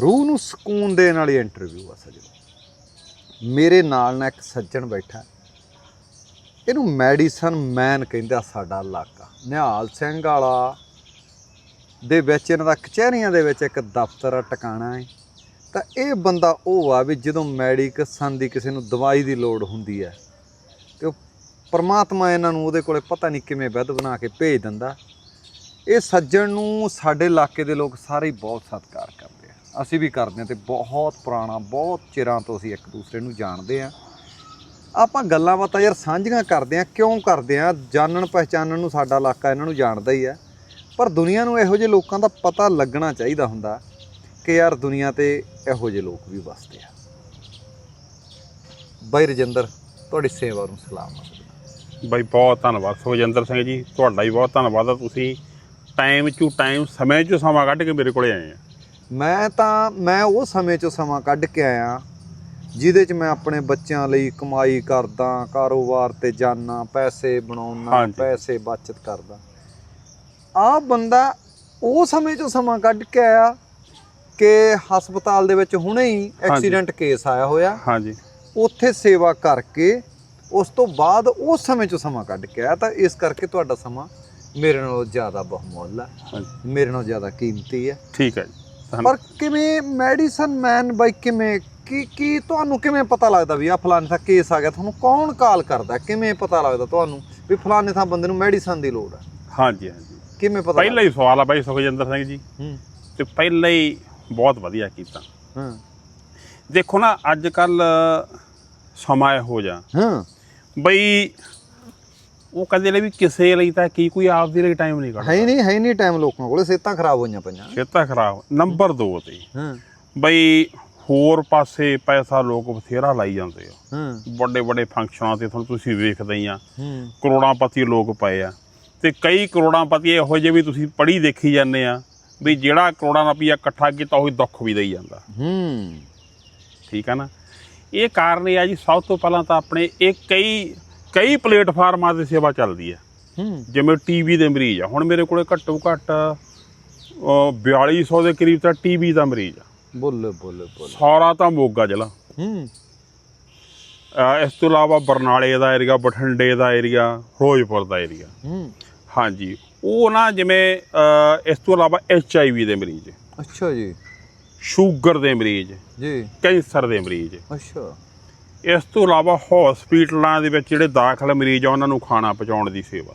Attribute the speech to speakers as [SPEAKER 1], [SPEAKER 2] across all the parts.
[SPEAKER 1] ਰੂਹ ਨੂੰ ਸਕੂਨ ਦੇਣ ਵਾਲੀ ਇੰਟਰਵਿਊ ਆ ਸਜਣੋ ਮੇਰੇ ਨਾਲ ਨਾ ਇੱਕ ਸੱਜਣ ਬੈਠਾ। ਇਹਨੂੰ ਮੈਡੀਸਨ ਮੈਨ ਕਹਿੰਦਾ ਸਾਡਾ ਇਲਾਕਾ। ਨਿਹਾਲ ਸਿੰਘ ਵਾਲਾ ਦੇ ਵਿੱਚ, ਇਹਨਾਂ ਦਾ ਕਚਹਿਰੀਆਂ ਦੇ ਵਿੱਚ ਇੱਕ ਦਫ਼ਤਰ ਆ ਟਿਕਾਣਾ ਹੈ। ਤਾਂ ਇਹ ਬੰਦਾ ਉਹ ਆ ਵੀ ਜਦੋਂ ਮੈਡੀਕਸਨ ਦੀ ਕਿਸੇ ਨੂੰ ਦਵਾਈ ਦੀ ਲੋੜ ਹੁੰਦੀ ਹੈ, ਤੇ ਉਹ ਪਰਮਾਤਮਾ ਇਹਨਾਂ ਨੂੰ ਉਹਦੇ ਕੋਲੇ ਪਤਾ ਨਹੀਂ ਕਿਵੇਂ ਵੈਦ ਬਣਾ ਕੇ ਭੇਜ ਦਿੰਦਾ। ਇਹ ਸੱਜਣ ਨੂੰ ਸਾਡੇ ਇਲਾਕੇ ਦੇ ਲੋਕ ਸਾਰੇ ਹੀ ਬਹੁਤ ਸਤਿਕਾਰ ਅਸੀਂ ਵੀ ਕਰਦੇ ਹਾਂ ਤੇ ਬਹੁਤ ਪੁਰਾਣਾ, ਬਹੁਤ ਚਿਰਾਂ ਤੋਂ ਅਸੀਂ ਇੱਕ ਦੂਸਰੇ ਨੂੰ ਜਾਣਦੇ ਆ ਆਪਾਂ ਗੱਲਾਂ ਬਾਤਾਂ ਯਾਰ ਸਾਂਝੀਆਂ ਕਰਦੇ ਆ ਕਿਉਂ ਕਰਦੇ ਆ ਜਾਣਨ ਪਹਿਚਾਨਣ ਨੂੰ ਸਾਡਾ ਇਲਾਕਾ ਇਹਨਾਂ ਨੂੰ ਜਾਣਦਾ ਹੀ ਆ ਪਰ ਦੁਨੀਆ ਨੂੰ ਇਹੋ ਜਿਹੇ ਲੋਕਾਂ ਦਾ ਪਤਾ ਲੱਗਣਾ ਚਾਹੀਦਾ ਹੁੰਦਾ ਕਿ ਯਾਰ ਦੁਨੀਆ ਤੇ ਇਹੋ ਜਿਹੇ ਲੋਕ ਵੀ ਵਸਦੇ ਆ। ਬਾਈ ਰਜਿੰਦਰ, ਤੁਹਾਡੀ ਸੇਵਾ ਨੂੰ ਸਲਾਮ
[SPEAKER 2] ਬਾਈ, ਬਹੁਤ ਧੰਨਵਾਦ। ਸੁਖਜਿੰਦਰ ਸਿੰਘ ਜੀ, ਤੁਹਾਡਾ ਵੀ ਬਹੁਤ ਧੰਨਵਾਦ ਆ। ਤੁਸੀਂ ਟਾਈਮ ਟੂ ਟਾਈਮ ਸਮੇਂ 'ਚੋਂ ਸਮਾਂ ਕੱਢ ਕੇ ਮੇਰੇ ਕੋਲੇ ਆਏ ਆ।
[SPEAKER 1] ਮੈਂ ਤਾਂ ਮੈਂ ਉਹ ਸਮੇਂ 'ਚੋਂ ਸਮਾਂ ਕੱਢ ਕੇ ਆਇਆ ਜਿਹਦੇ 'ਚ ਮੈਂ ਆਪਣੇ ਬੱਚਿਆਂ ਲਈ ਕਮਾਈ ਕਰਦਾ ਕਾਰੋਬਾਰ ਤੇ ਜਾਣਾ ਪੈਸੇ ਬਣਾਉਣਾ। ਪੈਸੇ ਬਚਤ ਕਰਦਾ। ਆ ਬੰਦਾ ਉਹ ਸਮੇਂ 'ਚੋਂ ਸਮਾਂ ਕੱਢ ਕੇ ਆਇਆ ਕਿ ਹਸਪਤਾਲ ਦੇ ਵਿੱਚ ਹੁਣੇ ਹੀ ਐਕਸੀਡੈਂਟ ਕੇਸ ਆਇਆ ਹੋਇਆ।
[SPEAKER 2] ਹਾਂਜੀ।
[SPEAKER 1] ਉੱਥੇ ਸੇਵਾ ਕਰਕੇ ਉਸ ਤੋਂ ਬਾਅਦ ਉਸ ਸਮੇਂ 'ਚੋਂ ਸਮਾਂ ਕੱਢ ਕੇ ਆਇਆ ਤਾਂ ਇਸ ਕਰਕੇ ਤੁਹਾਡਾ ਸਮਾਂ ਮੇਰੇ ਨਾਲੋਂ ਜ਼ਿਆਦਾ ਬਹੁਮੁੱਲ ਹੈ ਮੇਰੇ ਨਾਲੋਂ ਜ਼ਿਆਦਾ ਕੀਮਤੀ ਹੈ
[SPEAKER 2] ਠੀਕ ਹੈ ਜੀ।
[SPEAKER 1] ਪਰ ਕਿਵੇਂ ਮੈਡੀਸਨ ਮੈਨ ਬਾਈ ਕਿਵੇਂ? ਕੀ ਕੀ ਤੁਹਾਨੂੰ ਕਿਵੇਂ ਪਤਾ ਲੱਗਦਾ ਵੀ ਆ ਫਲਾਣੇ ਥਾਂ ਕੇਸ ਆ ਗਿਆ? ਤੁਹਾਨੂੰ ਕੌਣ ਕਾਲ ਕਰਦਾ? ਕਿਵੇਂ ਪਤਾ ਲੱਗਦਾ ਤੁਹਾਨੂੰ ਵੀ ਫਲਾਣੇ ਥਾਂ ਬੰਦੇ ਨੂੰ ਮੈਡੀਸਨ ਦੀ ਲੋੜ ਹੈ
[SPEAKER 2] ਹਾਂਜੀ ਹਾਂਜੀ।
[SPEAKER 1] ਕਿਵੇਂ ਪਤਾ
[SPEAKER 2] ਪਹਿਲਾ ਹੀ ਸਵਾਲ ਆ ਬਾਈ ਸੁਖਜਿੰਦਰ ਸਿੰਘ ਜੀ।
[SPEAKER 1] ਹੂੰ।
[SPEAKER 2] ਤੇ ਪਹਿਲਾਂ ਹੀ ਬਹੁਤ ਵਧੀਆ ਕੀਤਾ।
[SPEAKER 1] ਹਾਂ।
[SPEAKER 2] ਦੇਖੋ ਨਾ ਅੱਜ ਕੱਲ ਸਮਾਂ ਇਹੋ ਜਾ
[SPEAKER 1] ਹਾਂ।
[SPEAKER 2] ਬਈ ਉਹ ਕਹਿੰਦੇ ਨੇ ਵੀ ਕਿਸੇ ਲਈ ਤਾਂ ਕੀ ਕੋਈ ਆਪ ਦੇ ਲਈ ਟਾਈਮ ਨਹੀਂ ਕੱਢਦਾ।
[SPEAKER 1] ਹੀ ਨਹੀਂ ਹੈ ਨਹੀਂ ਟਾਈਮ ਲੋਕਾਂ ਕੋਲੇ ਸਿਹਤਾਂ ਖਰਾਬ ਹੋਈਆਂ ਪਈਆਂ।
[SPEAKER 2] ਖੇਤਾ ਖਰਾਬ ਨੰਬਰ 2 ਤੇ।
[SPEAKER 1] ਹਾਂ।
[SPEAKER 2] ਬਈ ਹੋਰ ਪਾਸੇ ਪੈਸਾ ਲੋਕ ਬਥੇਰਾ ਲਾਈ ਜਾਂਦੇ ਆ।
[SPEAKER 1] ਹਾਂ।
[SPEAKER 2] ਵੱਡੇ ਵੱਡੇ ਫੰਕਸ਼ਨਾਂ ਤੇ ਤੁਹਾਨੂੰ ਤੁਸੀਂ ਵੇਖਦੇ ਹੀ ਆ।
[SPEAKER 1] ਹੂੰ।
[SPEAKER 2] ਕਰੋੜਾਂਪਤੀ ਲੋਕ ਪਏ ਆ। ਤੇ ਕਈ ਕਰੋੜਾਂਪਤੀ ਇਹੋ ਜਿਹੇ ਵੀ ਤੁਸੀਂ ਪੜ੍ਹੀ ਦੇਖੀ ਜਾਂਦੇ ਆ ਵੀ ਜਿਹੜਾ ਕਰੋੜਾਂ ਰੁਪਈਆ ਇਕੱਠਾ ਕੀਤਾ ਉਹ ਦੁੱਖ ਵੀ ਦੇਈ ਜਾਂਦਾ।
[SPEAKER 1] ਹੂੰ।
[SPEAKER 2] ਠੀਕ ਆ ਨਾ? ਇਹ ਕਾਰਨ ਇਹ ਆ ਜੀ ਸਭ ਤੋਂ ਪਹਿਲਾਂ ਤਾਂ ਆਪਣੇ ਇਹ ਕਈ ਕਈ ਪਲੇਟਫਾਰਮਾਂ ਤੇ ਸੇਵਾ ਚੱਲਦੀ ਹੈ।
[SPEAKER 1] ਹੂੰ।
[SPEAKER 2] ਜਿਵੇਂ ਟੀਵੀ ਦੇ ਮਰੀਜ਼ ਆ। ਹੁਣ ਮੇਰੇ ਕੋਲੇ ਘੱਟੋ ਘੱਟ ਅ, 4200 ਦੇ ਕਰੀਬ ਤਾਂ ਟੀਵੀ ਦਾ ਮਰੀਜ਼ ਆ।
[SPEAKER 1] ਬੋਲੇ ਬੋਲੇ ਬੋਲੇ।
[SPEAKER 2] ਸਾਰਾ ਤਾਂ ਮੋਗਾ ਜ਼ਿਲ੍ਹਾ।
[SPEAKER 1] ਹੂੰ।
[SPEAKER 2] ਇਸ ਤੋਂ ਇਲਾਵਾ ਬਰਨਾਲੇ ਦਾ ਏਰੀਆ ਬਠਿੰਡੇ ਦਾ ਏਰੀਆ ਫਿਰੋਜ਼ਪੁਰ ਦਾ ਏਰੀਆ।
[SPEAKER 1] ਹੂੰ।
[SPEAKER 2] ਹਾਂਜੀ। ਉਹ ਨਾ ਜਿਵੇਂ ਇਸ ਤੋਂ ਇਲਾਵਾ ਐਚ ਆਈ ਵੀ ਦੇ ਮਰੀਜ਼
[SPEAKER 1] ਅੱਛਾ ਜੀ।
[SPEAKER 2] ਸ਼ੂਗਰ ਦੇ ਮਰੀਜ਼
[SPEAKER 1] ਜੀ।
[SPEAKER 2] ਕੈਂਸਰ ਦੇ ਮਰੀਜ਼
[SPEAKER 1] ਅੱਛਾ।
[SPEAKER 2] ਇਸ ਤੋਂ ਇਲਾਵਾ ਹਸਪੀਟਲਾਂ ਦੇ ਵਿੱਚ ਜਿਹੜੇ ਦਾਖਲ ਮਰੀਜ਼ ਆ ਉਹਨਾਂ ਨੂੰ ਖਾਣਾ ਪਹੁੰਚਾਉਣ ਦੀ ਸੇਵਾ।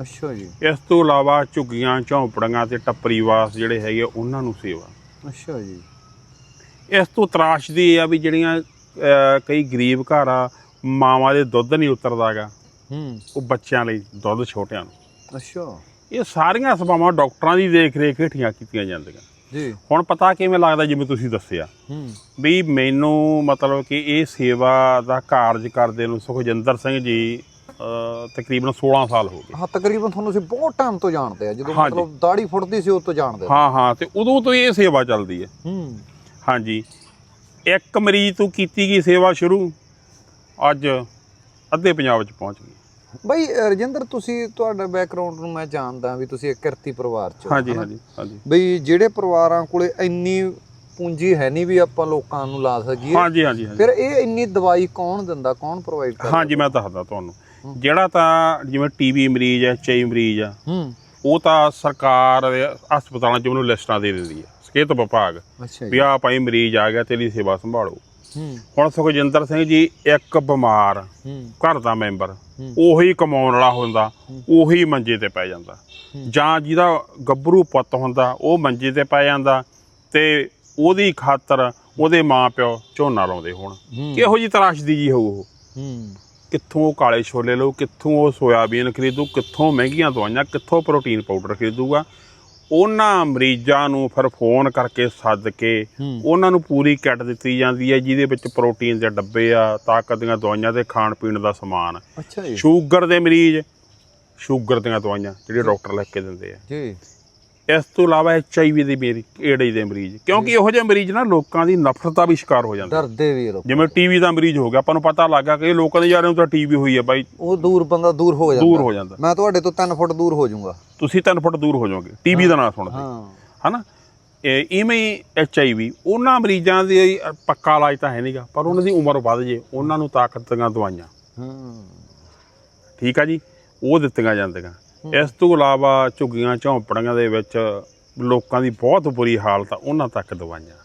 [SPEAKER 1] ਅੱਛਾ ਜੀ।
[SPEAKER 2] ਇਸ ਤੋਂ ਇਲਾਵਾ ਝੁੱਗੀਆਂ ਝੌਂਪੜੀਆਂ ਤੇ ਟੱਪਰੀਵਾਸ ਜਿਹੜੇ ਹੈਗੇ ਉਹਨਾਂ ਨੂੰ ਸੇਵਾ।
[SPEAKER 1] ਅੱਛਾ ਜੀ।
[SPEAKER 2] ਇਸ ਤੋਂ ਤਰਾਸ਼ਦੀ ਇਹ ਆ ਵੀ ਜਿਹੜੀਆਂ ਕਈ ਗਰੀਬ ਘਰ ਆ ਮਾਵਾਂ ਦੇ ਦੁੱਧ ਨਹੀਂ ਉਤਰਦਾਗਾ
[SPEAKER 1] ਹੂੰ।
[SPEAKER 2] ਉਹ ਬੱਚਿਆਂ ਲਈ ਦੁੱਧ ਛੋਟਿਆਂ ਨੂੰ।
[SPEAKER 1] ਅੱਛਾ।
[SPEAKER 2] ਇਹ ਸਾਰੀਆਂ ਸੇਵਾਵਾਂ ਡਾਕਟਰਾਂ ਦੀ ਦੇਖ ਰੇਖ ਹੇਠੀਆਂ ਕੀਤੀਆਂ ਜਾਂਦੀਆਂ।
[SPEAKER 1] ਜੀ।
[SPEAKER 2] ਹੁਣ ਪਤਾ ਕਿਵੇਂ ਲੱਗਦਾ ਜਿਵੇਂ ਤੁਸੀਂ ਦੱਸਿਆ?
[SPEAKER 1] ਹੂੰ।
[SPEAKER 2] ਵੀ ਮੈਨੂੰ ਮਤਲਬ ਕਿ ਇਹ ਸੇਵਾ ਦਾ ਕਾਰਜ ਕਰਦੇ ਨੂੰ ਸੁਖਜਿੰਦਰ ਸਿੰਘ ਜੀ ਤਕਰੀਬਨ 16 ਸਾਲ ਹੋ ਗਏ।
[SPEAKER 1] ਹਾਂ ਤਕਰੀਬਨ ਤੁਹਾਨੂੰ ਅਸੀਂ ਬਹੁਤ ਟਾਈਮ ਤੋਂ ਜਾਣਦੇ ਆ। ਜਦੋਂ। ਮਤਲਬ ਦਾੜੀ ਫੁੱਟਦੀ ਸੀ ਉਸ ਤੋਂ ਜਾਣਦੇ
[SPEAKER 2] ਹਾਂ ਹਾਂ ਤੇ ਉਦੋਂ ਤੋਂ ਇਹ ਸੇਵਾ ਚੱਲਦੀ ਹੈ।
[SPEAKER 1] ਹੂੰ।
[SPEAKER 2] ਹਾਂਜੀ। ਇੱਕ ਮਰੀਜ਼ ਤੋਂ ਕੀਤੀ ਗਈ ਸੇਵਾ ਸ਼ੁਰੂ ਅੱਜ ਅੱਧੇ ਪੰਜਾਬ 'ਚ ਪਹੁੰਚ ਗਈ।
[SPEAKER 1] ਬਈ ਰਜਿੰਦਰ ਤੁਸੀਂ ਤੁਹਾਡਾ ਬੈਕਗ੍ਰਾਉਂਡ ਨੂੰ ਮੈਂ ਜਾਣਦਾ ਵੀ ਤੁਸੀਂ ਇੱਕ ਕਿਰਤੀ ਪਰਿਵਾਰ ਚ ਹੋ,
[SPEAKER 2] ਹਾਂਜੀ? ਹਾਂਜੀ ਹਾਂਜੀ।
[SPEAKER 1] ਬਈ ਜਿਹੜੇ ਪਰਿਵਾਰਾਂ ਕੋਲੇ ਇੰਨੀ ਪੂੰਜੀ ਹੈ ਨਹੀਂ ਵੀ ਆਪਾਂ ਲੋਕਾਂ ਨੂੰ ਲਾ ਸਕੀਏ।
[SPEAKER 2] ਹਾਂਜੀ ਹਾਂਜੀ
[SPEAKER 1] ਫਿਰ ਇਹ ਇੰਨੀ ਦਵਾਈ ਕੌਣ ਦਿੰਦਾ ਕੌਣ ਪ੍ਰੋਵਾਈਡ ਕਰਦਾ?
[SPEAKER 2] ਹਾਂਜੀ ਮੈਂ ਦੱਸਦਾ ਤੁਹਾਨੂੰ। ਜਿਹੜਾ ਤਾਂ ਜਿਵੇਂ ਟੀਵੀ ਮਰੀਜ਼ ਹੈ ਐਚਆਈ ਮਰੀਜ਼ ਆ ਉਹ ਤਾਂ ਸਰਕਾਰ ਦੇ ਹਸਪਤਾਲਾਂ 'ਚ ਉਹਨੂੰ ਲਿਸਟਾਂ ਦੇ ਦਿੰਦੀ ਹੈ ਸਿਹਤ ਵਿਭਾਗ। ਵੀ ਆਹ ਭਾਈ ਮਰੀਜ਼ ਆ ਗਿਆ ਤੇਰੀ ਸੇਵਾ ਸੰਭਾਲੋ।
[SPEAKER 1] ਹੂੰ।
[SPEAKER 2] ਹੁਣ ਸੁਖਜਿੰਦਰ ਸਿੰਘ ਜੀ ਇੱਕ ਬਿਮਾਰ ਘਰ ਦਾ ਮੈਂਬਰ। ਉਹੀ ਕਮਾਉਣ ਵਾਲਾ ਹੁੰਦਾ ਉਹੀ ਮੰਜੇ ਤੇ ਪੈ ਜਾਂਦਾ। ਜਾਂ ਜਿਹਦਾ ਗੱਭਰੂ ਪੁੱਤ ਹੁੰਦਾ ਉਹ ਮੰਜੇ ਤੇ ਪੈ ਜਾਂਦਾ ਤੇ ਉਹਦੀ ਖਾਤਰ ਉਹਦੇ ਮਾਪਿਓ ਝੋਨਾ ਲਾਉਂਦੇ ਹੋਣ।
[SPEAKER 1] ਹੂੰ।
[SPEAKER 2] ਕਿਹੋ ਜੀ ਤਰਾਸ਼ਦੀ ਜੀ ਹੋਊ ਉਹ? ਕਿੱਥੋਂ ਉਹ ਕਾਲੇ ਛੋਲੇ ਲਓ ਕਿੱਥੋਂ ਉਹ ਸੋਇਆਬੀਨ ਖਰੀਦੂ ਕਿੱਥੋਂ ਮਹਿੰਗੀਆਂ ਦਵਾਈਆਂ ਕਿੱਥੋਂ ਪ੍ਰੋਟੀਨ ਪਾਊਡਰ ਖਰੀਦੂਗਾ ਉਹਨਾਂ ਮਰੀਜ਼ਾਂ ਨੂੰ ਫਿਰ ਫੋਨ ਕਰਕੇ ਸੱਦ ਕੇ। ਉਹਨਾਂ ਨੂੰ ਪੂਰੀ ਕਿੱਟ ਦਿੱਤੀ ਜਾਂਦੀ ਹੈ ਜਿਹਦੇ ਵਿੱਚ ਪ੍ਰੋਟੀਨ ਦੇ ਡੱਬੇ ਆ ਤਾਕਤ ਦੀਆਂ ਦਵਾਈਆਂ ਤੇ ਖਾਣ ਪੀਣ ਦਾ ਸਮਾਨ।
[SPEAKER 1] ਅੱਛਾ ਜੀ।
[SPEAKER 2] ਸ਼ੂਗਰ ਦੇ ਮਰੀਜ਼ ਸ਼ੂਗਰ ਦੀਆਂ ਦਵਾਈਆਂ ਜਿਹੜੇ ਡਾਕਟਰ ਲਿਖ ਕੇ ਦਿੰਦੇ ਆ।
[SPEAKER 1] ਜੀ।
[SPEAKER 2] ਇਸ ਤੋਂ ਇਲਾਵਾ ਐਚਆਈਵੀ ਦੇ ਮਰੀਜ਼ ਏਡਜ਼ ਦੇ ਮਰੀਜ਼। ਕਿਉਂਕਿ ਇਹੋ ਜਿਹੇ ਮਰੀਜ਼ ਨਾ ਲੋਕਾਂ ਦੀ ਨਫ਼ਰਤ ਦਾ ਵੀ ਸ਼ਿਕਾਰ ਹੋ ਜਾਂਦੇ
[SPEAKER 1] ਡਰਦੇ ਵੀ ਲੋਕ।
[SPEAKER 2] ਜਿਵੇਂ ਟੀਵੀ ਦਾ ਮਰੀਜ਼ ਹੋ ਗਿਆ ਆਪਾਂ ਨੂੰ ਪਤਾ ਲੱਗਾ ਕਿ ਇਹ ਲੋਕਾਂ ਦੇ ਯਾਰਾਂ ਨੂੰ ਤਾਂ ਟੀਵੀ ਹੋਈ ਹੈ ਬਾਈ।
[SPEAKER 1] ਉਹ ਦੂਰ ਬੰਦਾ ਦੂਰ ਹੋ ਜਾਂਦਾ।
[SPEAKER 2] ਦੂਰ ਹੋ ਜਾਂਦਾ।
[SPEAKER 1] ਮੈਂ ਤੁਹਾਡੇ ਤੋਂ 3 ਫੁੱਟ ਦੂਰ ਹੋ ਜਾਊਂਗਾ।
[SPEAKER 2] ਤੁਸੀਂ 3 ਫੁੱਟ ਦੂਰ ਹੋ ਜਾਓਗੇ। ਟੀਵੀ ਦਾ ਨਾਂ ਸੁਣਦੇ।
[SPEAKER 1] ਹਾਂ।
[SPEAKER 2] ਹਨਾ? ਇਹ ਇਵੇਂ ਹੀ ਐਚਆਈਵੀ ਉਹਨਾਂ ਮਰੀਜ਼ਾਂ ਦੀ ਪੱਕਾ ਇਲਾਜ ਤਾਂ ਹੈ ਨਹੀਂਗਾ ਪਰ ਉਹਨਾਂ ਦੀ ਉਮਰ ਵੱਧ ਜੇ ਉਹਨਾਂ ਨੂੰ ਤਾਕਤ ਦੀਆਂ ਦਵਾਈਆਂ।
[SPEAKER 1] ਹਾਂ।
[SPEAKER 2] ਠੀਕ ਆ ਜੀ? ਉਹ ਦਿੱਤੀਆਂ ਜਾਂਦੀਆਂ। ਇਸ ਤੋਂ ਇਲਾਵਾ ਝੁੱਗੀਆਂ ਝੌਂਪੜੀਆਂ ਦੇ ਵਿੱਚ ਲੋਕਾਂ ਦੀ ਬਹੁਤ ਬੁਰੀ ਹਾਲਤ ਆ ਉਹਨਾਂ ਤੱਕ ਦਵਾਈਆਂ।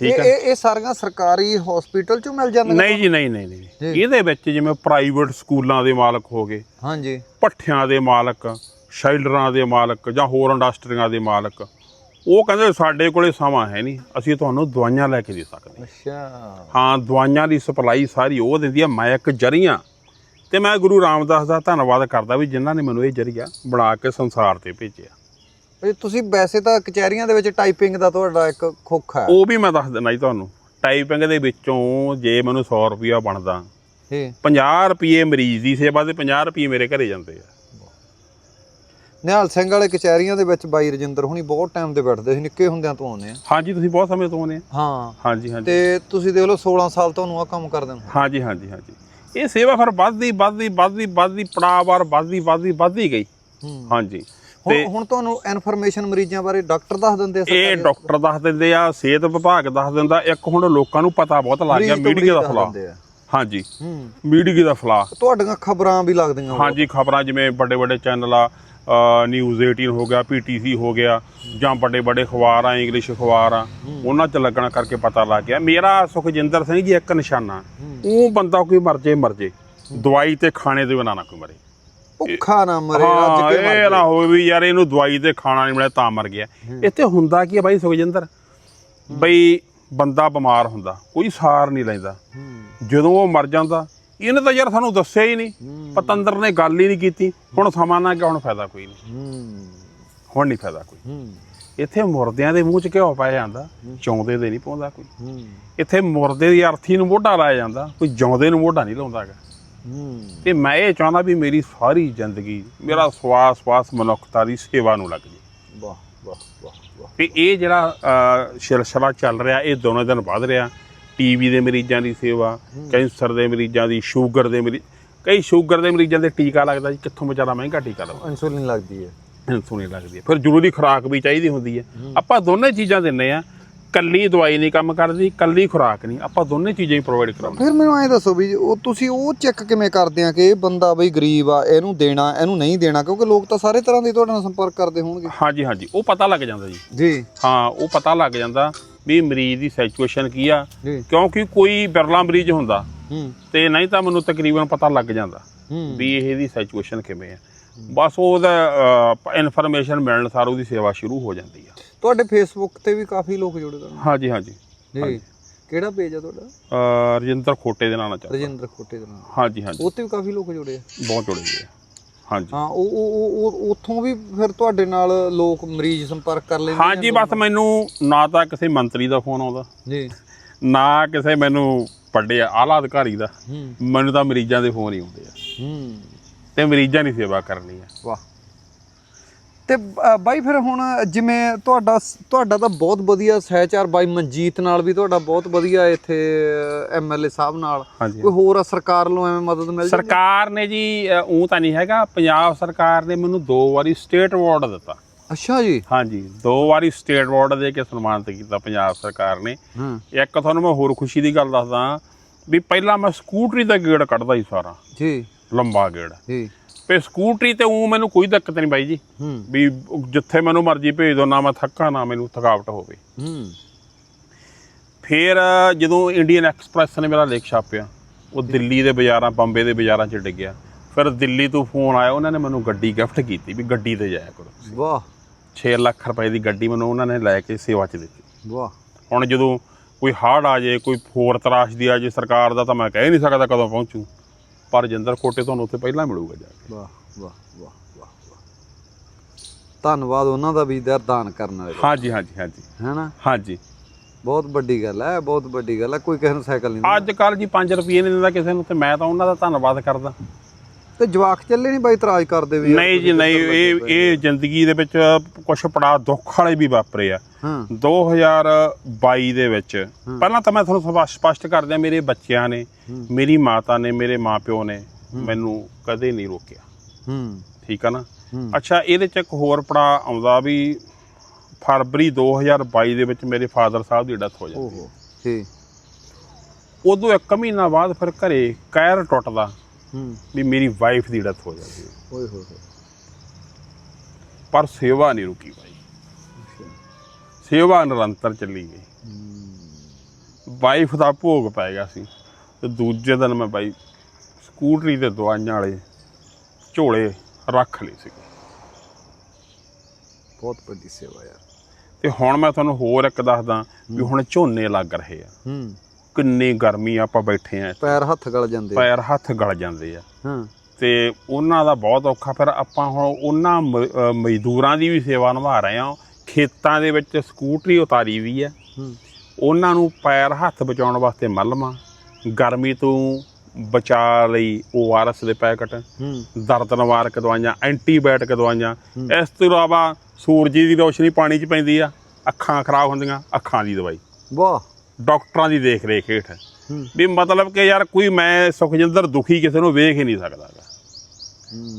[SPEAKER 2] ਠੀਕ ਆ
[SPEAKER 1] ਇਹ ਇਹ ਸਾਰੀਆਂ ਸਰਕਾਰੀ ਹਸਪੀਟਲ ਚੋਂ ਮਿਲ ਜਾਂਦੀਆਂ
[SPEAKER 2] ਨਹੀਂ ਜੀ ਨਹੀਂ ਨਹੀਂ ਨਹੀਂ। ਇਹਦੇ ਵਿੱਚ ਜਿਵੇਂ ਪ੍ਰਾਈਵੇਟ ਸਕੂਲਾਂ ਦੇ ਮਾਲਕ ਹੋ ਗਏ
[SPEAKER 1] ਹਾਂਜੀ।
[SPEAKER 2] ਭੱਠਿਆਂ ਦੇ ਮਾਲਕ ਸ਼ੈਲਰਾਂ ਦੇ ਮਾਲਕ ਜਾਂ ਹੋਰ ਇੰਡਸਟਰੀਆਂ ਦੇ ਮਾਲਕ ਉਹ ਕਹਿੰਦੇ ਸਾਡੇ ਕੋਲੇ ਸਮਾਂ ਹੈ ਨਹੀਂ ਅਸੀਂ ਤੁਹਾਨੂੰ ਦਵਾਈਆਂ ਲੈ ਕੇ ਦੇ ਸਕਦੇ
[SPEAKER 1] ਅੱਛਾ।
[SPEAKER 2] ਹਾਂ ਦਵਾਈਆਂ ਦੀ ਸਪਲਾਈ ਸਾਰੀ ਉਹ ਦਿੰਦੀ ਆ ਮੈਂ ਇੱਕ ਜਰੀਆ ਤੇ ਮੈਂ ਗੁਰੂ ਰਾਮਦਾਸ ਦਾ ਧੰਨਵਾਦ ਕਰਦਾ ਵੀ ਜਿਨ੍ਹਾਂ ਨੇ ਮੈਨੂੰ ਇਹ ਜਰੀਆ ਬਣਾ ਕੇ ਸੰਸਾਰ ਤੇ ਭੇਜਿਆ।
[SPEAKER 1] ਇਹ ਤੁਸੀਂ ਵੈਸੇ ਤਾਂ ਕਚਹਿਰੀਆਂ ਦੇ ਵਿੱਚ ਟਾਈਪਿੰਗ ਦਾ ਤੁਹਾਡਾ ਇੱਕ ਖੋਖਾ ਹੈ।
[SPEAKER 2] ਉਹ ਵੀ ਮੈਂ ਦੱਸ ਦਿੰਦਾ ਜੀ ਤੁਹਾਨੂੰ। ਟਾਈਪਿੰਗ ਦੇ ਵਿੱਚੋਂ ਜੇ ਮੈਨੂੰ 100 ਰੁਪਿਆ ਬਣਦਾ
[SPEAKER 1] ਇਹ
[SPEAKER 2] 50 ਰੁਪਏ ਮਰੀਜ਼ ਦੀ ਸੇਵਾ ਤੇ 50 ਰੁਪਏ ਮੇਰੇ ਘਰੇ ਜਾਂਦੇ ਆ।
[SPEAKER 1] ਨਿਹਾਲ ਸਿੰਘ ਵਾਲੇ ਕਚਹਿਰੀਆਂ ਦੇ ਵਿੱਚ ਬਾਈ ਰਜਿੰਦਰ ਹੁਣੀ ਬਹੁਤ ਟਾਈਮ ਤੇ ਬੈਠਦੇ ਸੀ ਨਿੱਕੇ ਹੁੰਦਿਆਂ ਤੋਂ ਆਉਂਦੇ ਆ।
[SPEAKER 2] ਹਾਂਜੀ ਤੁਸੀਂ ਬਹੁਤ ਸਮੇਂ ਤੋਂ ਆਉਂਦੇ ਆ।
[SPEAKER 1] ਹਾਂ।
[SPEAKER 2] ਹਾਂਜੀ ਹਾਂਜੀ।
[SPEAKER 1] ਤੇ ਤੁਸੀਂ ਦੇਖ ਲਓ 16 ਸਾਲ ਤੁਹਾਨੂੰ ਆ ਕੰਮ ਕਰਦੇ ਨੂੰ।
[SPEAKER 2] ਹਾਂਜੀ ਹਾਂਜੀ ਹਾਂਜੀ। ਇਹ ਸੇਵਾ ਫਿਰ ਵੱਧਦੀ ਵੱਧਦੀ ਵੱਧਦੀ ਵੱਧਦੀ ਪੜਾਵਾਰ ਵੱਧਦੀ ਵੱਧਦੀ ਵੱਧਦੀ ਗਈ। ਹਾਂਜੀ।
[SPEAKER 1] ਹੁਣ
[SPEAKER 2] ਤੇ
[SPEAKER 1] ਹੁਣ ਤੁਹਾਨੂੰ ਇਨਫੋਰਮੇਸ਼ਨ ਮਰੀਜ਼ਾਂ ਬਾਰੇ ਡਾਕਟਰ ਦੱਸ ਦਿੰਦੇ ਆ
[SPEAKER 2] ਇਹ ਡਾਕਟਰ ਦੱਸ ਦਿੰਦੇ ਆ ਸਿਹਤ ਵਿਭਾਗ ਦੱਸ ਦਿੰਦਾ। ਇੱਕ ਹੁਣ ਲੋਕਾਂ ਨੂੰ ਪਤਾ ਬਹੁਤ ਲੱਗ ਗਿਆ ਮੀਡੀਆ ਦਾ ਫਲਾ। ਹਾਂਜੀ। ਮੀਡੀਆ ਦਾ ਫਲਾ
[SPEAKER 1] ਤੁਹਾਡੀਆਂ ਖਬਰਾਂ ਵੀ ਲੱਗਦੀਆਂ।
[SPEAKER 2] ਹਾਂਜੀ ਖਬਰਾਂ ਜਿਵੇਂ ਵੱਡੇ ਵੱਡੇ ਚੈਨਲ ਆ ਨਿਊਜ਼ 18 ਹੋ ਗਿਆ ਪੀਟੀਸੀ ਹੋ ਗਿਆ ਜਾਂ ਵੱਡੇ ਵੱਡੇ ਅਖਬਾਰ ਆ ਇੰਗਲਿਸ਼ ਅਖਬਾਰ ਆ ਉਹਨਾਂ 'ਚ ਲੱਗਣਾ ਕਰਕੇ ਪਤਾ ਲੱਗ ਗਿਆ। ਮੇਰਾ ਸੁਖਜਿੰਦਰ ਸਿੰਘ ਜੀ ਇੱਕ ਨਿਸ਼ਾਨਾ ਉਹ ਬੰਦਾ ਕੋਈ ਮਰ ਜੇ ਮਰ ਜੇ। ਦਵਾਈ ਤੇ ਖਾਣੇ ਦੇ ਬਿਨਾਂ ਨਾ ਕੋਈ ਮਰੇ।
[SPEAKER 1] ਭੁੱਖਾ ਨਾ ਮਰੇ
[SPEAKER 2] ਹਾਂ
[SPEAKER 1] ਰੱਜ ਕੇ
[SPEAKER 2] ਇਹ ਨਾ ਹੋਵੇ ਵੀ ਯਾਰ ਇਹਨੂੰ ਦਵਾਈ ਤੇ ਖਾਣਾ ਨਹੀਂ ਮਿਲਿਆ ਤਾਂ ਮਰ ਗਿਆ। ਇੱਥੇ ਹੁੰਦਾ ਕੀ ਹੈ ਬਾਈ ਸੁਖਜਿੰਦਰ? ਬਈ ਬੰਦਾ ਬਿਮਾਰ ਹੁੰਦਾ ਕੋਈ ਸਾਰ ਨਹੀਂ ਲੈਂਦਾ। ਜਦੋਂ ਉਹ ਮਰ ਜਾਂਦਾ ਇਹਨੇ ਤਾਂ ਯਾਰ ਸਾਨੂੰ ਦੱਸਿਆ ਹੀ ਨਹੀਂ। ਪਤੰਦਰ ਨੇ ਗੱਲ ਹੀ ਨਹੀਂ ਕੀਤੀ। ਹੁਣ ਸਮਾਂ ਨਾ ਕਿ ਹੁਣ ਫਾਇਦਾ ਕੋਈ ਨਹੀਂ।
[SPEAKER 1] ਹੂੰ।
[SPEAKER 2] ਹੁਣ ਨਹੀਂ ਫਾਇਦਾ ਕੋਈ। ਇੱਥੇ ਮੁਰਦਿਆਂ ਦੇ ਮੂੰਹ 'ਚ ਘਿਓ ਪਾਇਆ ਜਾਂਦਾ। ਚੌਂਦੇ ਦੇ ਨਹੀਂ ਪਾਉਂਦਾ ਕੋਈ।
[SPEAKER 1] ਹੂੰ।
[SPEAKER 2] ਇੱਥੇ ਮੁਰਦੇ ਦੀ ਅਰਥੀ ਨੂੰ ਮੋਢਾ ਲਾਇਆ ਜਾਂਦਾ। ਕੋਈ ਜਿਉਂਦੇ ਨੂੰ ਮੋਢਾ ਨਹੀਂ ਲਾਉਂਦਾਗਾ
[SPEAKER 1] ਹੂੰ।
[SPEAKER 2] ਤੇ ਮੈਂ ਇਹ ਚਾਹੁੰਦਾ ਵੀ ਮੇਰੀ ਸਾਰੀ ਜ਼ਿੰਦਗੀ ਮੇਰਾ ਸਵਾਸ ਸਵਾਸ ਮਨੁੱਖਤਾ ਦੀ ਸੇਵਾ ਨੂੰ ਲੱਗ ਜੇ।
[SPEAKER 1] ਵਾਹ ਵਾਹ ਵਾਹ ਵਾਹ।
[SPEAKER 2] ਤੇ ਇਹ ਜਿਹੜਾ ਸਿਲਸਿਲਾ ਚੱਲ ਰਿਹਾ ਇਹ ਦੋਨੋਂ ਦਿਨ ਵੱਧ ਰਿਹਾ। ਟੀਵੀ ਦੇ ਮਰੀਜ਼ਾਂ ਦੀ ਸੇਵਾ ਕੈਂਸਰ ਦੇ ਮਰੀਜ਼ਾਂ ਦੀ ਸ਼ੂਗਰ ਦੇ ਮਰੀਜ਼ ਕਈ ਸ਼ੂਗਰ ਦੇ ਮਰੀਜ਼ਾਂ ਦੇ ਟੀਕਾ ਲੱਗਦਾ ਜੀ ਕਿੱਥੋਂ ਵਿਚਾਰਾ ਮਹਿੰਗਾ ਟੀਕਾ ਲਵਾਂ।
[SPEAKER 1] ਇਨਸੂਲਿਨ ਲੱਗਦੀ ਹੈ।
[SPEAKER 2] ਇਨਸੂਲਿਨ ਲੱਗਦੀ ਹੈ। ਫਿਰ ਜ਼ਰੂਰੀ ਖੁਰਾਕ ਵੀ ਚਾਹੀਦੀ ਹੁੰਦੀ ਹੈ। ਆਪਾਂ ਦੋਨੇ ਚੀਜ਼ਾਂ ਦਿੰਨੇ ਆ ਕੱਲੀ ਦਵਾਈ ਨਹੀਂ ਕੰਮ ਕਰਦੀ ਕੱਲੀ ਖੁਰਾਕ ਨਹੀਂ। ਆਪਾਂ ਦੋਨੇ ਚੀਜ਼ਾਂ ਹੀ ਪ੍ਰੋਵਾਈਡ ਕਰਾਉਂਦੇ
[SPEAKER 1] ਫਿਰ ਮੈਨੂੰ ਐਂ ਦੱਸੋ ਵੀ ਉਹ ਤੁਸੀਂ ਉਹ ਚੈੱਕ ਕਿਵੇਂ ਕਰਦੇ ਆ ਕਿ ਇਹ ਬੰਦਾ ਬਈ ਗਰੀਬ ਆ ਇਹਨੂੰ ਦੇਣਾ ਇਹਨੂੰ ਨਹੀਂ ਦੇਣਾ ਕਿਉਂਕਿ ਲੋਕ ਤਾਂ ਸਾਰੇ ਤਰ੍ਹਾਂ ਦੇ ਤੁਹਾਡੇ ਨਾਲ ਸੰਪਰਕ ਕਰਦੇ ਹੋਣਗੇ।
[SPEAKER 2] ਹਾਂਜੀ ਹਾਂਜੀ। ਉਹ ਪਤਾ ਲੱਗ ਜਾਂਦਾ ਜੀ।
[SPEAKER 1] ਜੀ।
[SPEAKER 2] ਹਾਂ ਉਹ ਪਤਾ ਲੱਗ ਜਾਂਦਾ। ਵੀ ਮਰੀਜ਼ ਦੀ ਸਿਚੁਏਸ਼ਨ ਕੀ ਆ?
[SPEAKER 1] ਜੀ।
[SPEAKER 2] ਕਿਉਂਕਿ ਕੋਈ ਬਿਰਲਾ ਮਰੀਜ਼ ਹੁੰਦਾ
[SPEAKER 1] ਹੂੰ।
[SPEAKER 2] ਤੇ ਨਹੀਂ ਤਾਂ ਮੈਨੂੰ ਤਕਰੀਬਨ ਪਤਾ ਲੱਗ ਜਾਂਦਾ
[SPEAKER 1] ਹੂੰ।
[SPEAKER 2] ਵੀ ਇਹਦੀ ਸਿਚੁਏਸ਼ਨ ਕਿਵੇਂ ਆ। ਬਸ ਉਹਦਾ ਇਨਫੋਰਮੇਸ਼ਨ ਮਿਲਣ ਸਾਰ ਉਹਦੀ ਸੇਵਾ ਸ਼ੁਰੂ ਹੋ ਜਾਂਦੀ ਆ।
[SPEAKER 1] ਤੁਹਾਡੇ ਫੇਸਬੁੱਕ ਤੇ ਵੀ ਕਾਫੀ ਲੋਕ ਜੁੜੇ ਹੋਏ
[SPEAKER 2] ਹਾਂਜੀ ਹਾਂਜੀ।
[SPEAKER 1] ਨੇ ਜੀ ਕਿਹੜਾ ਪੇਜ ਆ ਤੁਹਾਡਾ?
[SPEAKER 2] ਰਜਿੰਦਰ ਖੋਟੇ ਦੇ ਨਾਂ ਨਾਲ ਚੱਲ
[SPEAKER 1] ਰਜਿੰਦਰ ਖੋਟੇ ਦੇ ਨਾਲ।
[SPEAKER 2] ਹਾਂਜੀ ਹਾਂਜੀ।
[SPEAKER 1] ਉਹ ਤੇ ਵੀ ਕਾਫੀ ਲੋਕ ਜੁੜੇ ਆ।
[SPEAKER 2] ਬਹੁਤ ਜੁੜੇ ਆ। ਹਾਂਜੀ।
[SPEAKER 1] ਹਾਂ ਉਹ ਉਹ ਉਹ- ਉੱਥੋਂ ਵੀ ਫਿਰ ਤੁਹਾਡੇ ਨਾਲ ਲੋਕ ਮਰੀਜ਼ ਸੰਪਰਕ ਕਰ ਲੈਂਦੇ
[SPEAKER 2] ਹਾਂਜੀ ਬਸ ਮੈਨੂੰ ਨਾ ਤਾਂ ਕਿਸੇ ਮੰਤਰੀ ਦਾ ਫੋਨ ਆਉਂਦਾ।
[SPEAKER 1] ਜੀ।
[SPEAKER 2] ਨਾ ਕਿਸੇ ਮੈਨੂੰ ਵੱਡੇ ਆਲਾ ਅਧਿਕਾਰੀ ਦਾ। ਮੈਨੂੰ ਤਾਂ ਮਰੀਜ਼ਾਂ ਦੇ ਫੋਨ ਹੀ ਆਉਂਦੇ ਆ।
[SPEAKER 1] ਹੂੰ।
[SPEAKER 2] ਤੇ ਮਰੀਜ਼ਾਂ ਦੀ ਸੇਵਾ ਕਰਨੀ ਆ।
[SPEAKER 1] ਵਾਹ। ਤੇ ਬਾਈ ਫਿਰ ਹੁਣ ਜਿਵੇਂ ਤੁਹਾਡਾ ਤੁਹਾਡਾ ਤਾਂ ਬਹੁਤ ਵਧੀਆ ਸਹਿਚਾਰ ਬਾਈ ਮਨਜੀਤ ਨਾਲ ਵੀ ਤੁਹਾਡਾ ਬਹੁਤ ਵਧੀਆ ਇੱਥੇ ਐਮਐਲਏ ਸਾਹਿਬ ਨਾਲ। ਕੋਈ ਹੋਰ ਆ ਸਰਕਾਰ ਵੱਲੋਂ ਐਵੇਂ ਮਦਦ ਮਿਲ ਜਾਂਦੀ
[SPEAKER 2] ਸਰਕਾਰ ਨੇ ਜੀ ਉਹ ਤਾਂ ਨਹੀਂ ਹੈਗਾ। ਪੰਜਾਬ ਸਰਕਾਰ ਨੇ ਮੈਨੂੰ ਦੋ ਵਾਰੀ ਸਟੇਟ ਅਵਾਰਡ ਦਿੱਤਾ।
[SPEAKER 1] ਅੱਛਾ ਜੀ।
[SPEAKER 2] ਹਾਂਜੀ ਦੋ ਵਾਰੀ ਸਟੇਟ ਅਵਾਰਡ ਦੇ ਕੇ ਸਨਮਾਨਿਤ ਕੀਤਾ ਪੰਜਾਬ ਸਰਕਾਰ ਨੇ। ਇੱਕ ਤੁਹਾਨੂੰ ਮੈਂ ਹੋਰ ਖੁਸ਼ੀ ਦੀ ਗੱਲ ਦੱਸਦਾ ਵੀ ਪਹਿਲਾਂ ਮੈਂ ਸਕੂਟਰੀ ਦਾ ਗੇੜ ਕੱਢਦਾ ਸੀ ਸਾਰਾ।
[SPEAKER 1] ਜੀ।
[SPEAKER 2] ਲੰਬਾ ਗੇੜ।
[SPEAKER 1] ਜੀ।
[SPEAKER 2] ਤੇ ਸਕੂਟਰੀ ਤੇ ਉਹ ਮੈਨੂੰ ਕੋਈ ਦਿੱਕਤ ਨਹੀਂ ਬਾਈ ਜੀ।
[SPEAKER 1] ਹੂੰ।
[SPEAKER 2] ਵੀ ਜਿੱਥੇ ਮੈਨੂੰ ਮਰਜ਼ੀ ਭੇਜ ਦੋ ਨਾ ਮੈਂ ਥੱਕਾਂ ਨਾ ਮੈਨੂੰ ਥਕਾਵਟ ਹੋਵੇ।
[SPEAKER 1] ਹੂੰ।
[SPEAKER 2] ਫਿਰ ਜਦੋਂ ਇੰਡੀਅਨ ਐਕਸਪ੍ਰੈਸ ਨੇ ਮੇਰਾ ਲੇਖ ਛਾਪਿਆ ਉਹ ਦਿੱਲੀ ਦੇ ਬਾਜ਼ਾਰਾਂ ਬੰਬੇ ਦੇ ਬਾਜ਼ਾਰਾਂ 'ਚ ਡਿੱਗਿਆ। ਫਿਰ ਦਿੱਲੀ ਤੋਂ ਫੋਨ ਆਇਆ ਉਹਨਾਂ ਨੇ ਮੈਨੂੰ ਗੱਡੀ ਗਿਫਟ ਕੀਤੀ ਵੀ ਗੱਡੀ ਤੇ ਜਾਇਆ ਕਰੋ
[SPEAKER 1] ਵਾਹ।
[SPEAKER 2] 6 ਲੱਖ ਰੁਪਏ ਦੀ ਗੱਡੀ ਮੈਨੂੰ ਉਹਨਾਂ ਨੇ ਲੈ ਕੇ ਸੇਵਾ 'ਚ ਦਿੱਤੀ।
[SPEAKER 1] ਵਾਹ।
[SPEAKER 2] ਹੁਣ ਜਦੋਂ ਕੋਈ ਹੜ੍ਹ ਆ ਜੇ ਕੋਈ ਹੋਰ ਤਰਾਸ਼ ਦੀ ਆ ਜੇ ਸਰਕਾਰ ਦਾ ਤਾਂ ਮੈਂ ਕਹਿ ਨਹੀਂ ਸਕਦਾ ਕਦੋਂ ਪਹੁੰਚੂ। ਪਰ ਜਿੰਦਰ ਕੋਟੇ ਤੁਹਾਨੂੰ ਉੱਥੇ ਪਹਿਲਾਂ ਮਿਲੂਗਾ ਜਾ ਕੇ।
[SPEAKER 1] ਵਾਹ ਵਾਹ ਵਾਹ ਵਾਹ ਵਾਹ। ਧੰਨਵਾਦ ਉਹਨਾਂ ਦਾ ਵੀ ਕਰਨ ਵਾਲੇ ਦਾ।
[SPEAKER 2] ਹਾਂਜੀ ਹਾਂਜੀ ਹਾਂਜੀ।
[SPEAKER 1] ਹੈਨਾ?
[SPEAKER 2] ਹਾਂਜੀ।
[SPEAKER 1] ਬਹੁਤ ਵੱਡੀ ਗੱਲ ਹੈ ਬਹੁਤ ਵੱਡੀ ਗੱਲ ਹੈ। ਕੋਈ ਕਿਸੇ ਨੂੰ ਸਾਈਕਲ ਨਹੀਂ ਦਿੰਦਾ।
[SPEAKER 2] ਅੱਜ ਕੱਲ ਜੀ 5 ਰੁਪਏ ਨਹੀਂ ਦਿੰਦਾ ਕਿਸੇ ਨੂੰ ਤੇ ਮੈਂ ਤਾਂ ਉਹਨਾਂ ਦਾ ਧੰਨਵਾਦ ਕਰਦਾ।
[SPEAKER 1] ਤੇ ਜਵਾਕ ਚੱਲੇ ਨਹੀਂ ਬਾਈ ਇਤਰਾਜ਼ ਕਰਦੇ ਵੀ
[SPEAKER 2] ਨਹੀਂ ਜੀ ਨਹੀਂ ਇਹ ਇਹ ਜ਼ਿੰਦਗੀ ਦੇ ਵਿੱਚ ਕੁਝ ਪੜਾ ਦੁੱਖ ਵਾਲੇ ਵੀ ਵਾਪਰੇ ਆ।
[SPEAKER 1] ਹਾਂ।
[SPEAKER 2] 2022 ਦੇ ਵਿੱਚ ਪਹਿਲਾਂ ਤਾਂ ਮੈਂ ਤੁਹਾਨੂੰ ਸਪਾ- ਸਪਸ਼ਟ ਕਰ ਦਿਆਂ ਮੇਰੇ ਬੱਚਿਆਂ ਨੇ ਮੇਰੀ ਮਾਤਾ ਨੇ ਮੇਰੇ ਮਾਪਿਓ ਨੇ ਮੈਨੂੰ ਕਦੇ ਨਹੀਂ ਰੋਕਿਆ।
[SPEAKER 1] ਹੂੰ।
[SPEAKER 2] ਠੀਕ ਆ ਨਾ। ਅੱਛਾ ਇਹਦੇ ਚ ਇੱਕ ਹੋਰ ਪੜਾ ਆਉਂਦਾ ਵੀ ਫਰਵਰੀ 2022 ਦੇ ਵਿੱਚ ਮੇਰੇ ਫਾਦਰ ਸਾਹਿਬ ਦੀ ਡੈਥ ਹੋ ਜਾਂਦੀ
[SPEAKER 1] ਓਹੋ ਜੀ
[SPEAKER 2] ਉਦੋਂ ਇੱਕ ਮਹੀਨਾ ਬਾਅਦ ਫਿਰ ਘਰੇ ਕਹਿਰ ਟੁੱਟਦਾ।
[SPEAKER 1] ਹੂੰ।
[SPEAKER 2] ਵੀ ਮੇਰੀ ਵਾਈਫ ਦੀ ਡੈਥ ਹੋ ਜਾਂਦੀ ਹੈ।
[SPEAKER 1] ਓਏ ਹੋਏ ਹੋਏ।
[SPEAKER 2] ਪਰ ਸੇਵਾ ਨਹੀਂ ਰੁਕੀ ਬਾਈ ਸੇਵਾ ਨਿਰੰਤਰ ਚੱਲੀ ਗਈ। ਵਾਈਫ ਦਾ ਭੋਗ ਪੈ ਗਿਆ ਸੀ ਤੇ ਦੂਜੇ ਦਿਨ ਮੈਂ ਬਾਈ ਸਕੂਟਰੀ ਤੇ ਦਵਾਈਆਂ ਵਾਲੇ ਝੋਲੇ ਰੱਖ ਲਏ ਸੀ।
[SPEAKER 1] ਬਹੁਤ ਵੱਡੀ ਸੇਵਾ ਯਾਰ।
[SPEAKER 2] ਤੇ ਹੁਣ ਮੈਂ ਤੁਹਾਨੂੰ ਹੋਰ ਇੱਕ ਦੱਸਦਾ ਵੀ ਹੁਣ ਝੋਨੇ ਲੱਗ ਰਹੇ ਆ।
[SPEAKER 1] ਹੂੰ।
[SPEAKER 2] ਕਿੰਨੀ ਗਰਮੀ ਆ, ਆਪਾਂ ਬੈਠੇ ਆ
[SPEAKER 1] ਪੈਰ ਹੱਥ ਗਲ ਜਾਂਦੇ ਆ।
[SPEAKER 2] ਪੈਰ ਹੱਥ ਗਲ ਜਾਂਦੇ ਆ।
[SPEAKER 1] ਹਾਂ।
[SPEAKER 2] ਤੇ ਉਹਨਾਂ ਦਾ ਬਹੁਤ ਔਖਾ ਫਿਰ ਆਪਾਂ ਹੁਣ ਉਹਨਾਂ ਮ- ਮਜ਼ਦੂਰਾਂ ਦੀ ਵੀ ਸੇਵਾ ਨਿਭਾ ਰਹੇ ਆ। ਖੇਤਾਂ ਦੇ ਵਿੱਚ ਸਕੂਟਰੀ ਉਤਾਰੀ ਵੀ ਆ।
[SPEAKER 1] ਹੂੰ।
[SPEAKER 2] ਉਹਨਾਂ ਨੂੰ ਪੈਰ ਹੱਥ ਬਚਾਉਣ ਵਾਸਤੇ ਮਲਮਾ ਗਰਮੀ ਤੋਂ ਬਚਾ ਲਈ ਓਆਰਐਸ ਦੇ ਪੈਕਟ
[SPEAKER 1] ਹੂੰ।
[SPEAKER 2] ਦਰਦ ਨਿਵਾਰਕ ਦਵਾਈਆਂ ਐਂਟੀਬਾਇਓਟਿਕ ਦਵਾਈਆਂ
[SPEAKER 1] ਹੂੰ।
[SPEAKER 2] ਇਸ ਤੋਂ ਇਲਾਵਾ ਸੂਰਜ ਦੀ ਰੋਸ਼ਨੀ ਪਾਣੀ 'ਚ ਪੈਂਦੀ ਆ। ਅੱਖਾਂ ਖਰਾਬ ਹੁੰਦੀਆਂ ਅੱਖਾਂ ਦੀ ਦਵਾਈ।
[SPEAKER 1] ਵਾਹ।
[SPEAKER 2] ਡਾਕਟਰਾਂ ਦੀ ਦੇਖ ਰੇਖ ਹੇਠ ਵੀ ਮਤਲਬ ਕਿ ਯਾਰ ਕੋਈ ਮੈਂ ਸੁਖਜਿੰਦਰ ਦੁਖੀ ਕਿਸੇ ਨੂੰ ਵੇਖ ਹੀ ਨਹੀਂ ਸਕਦਾ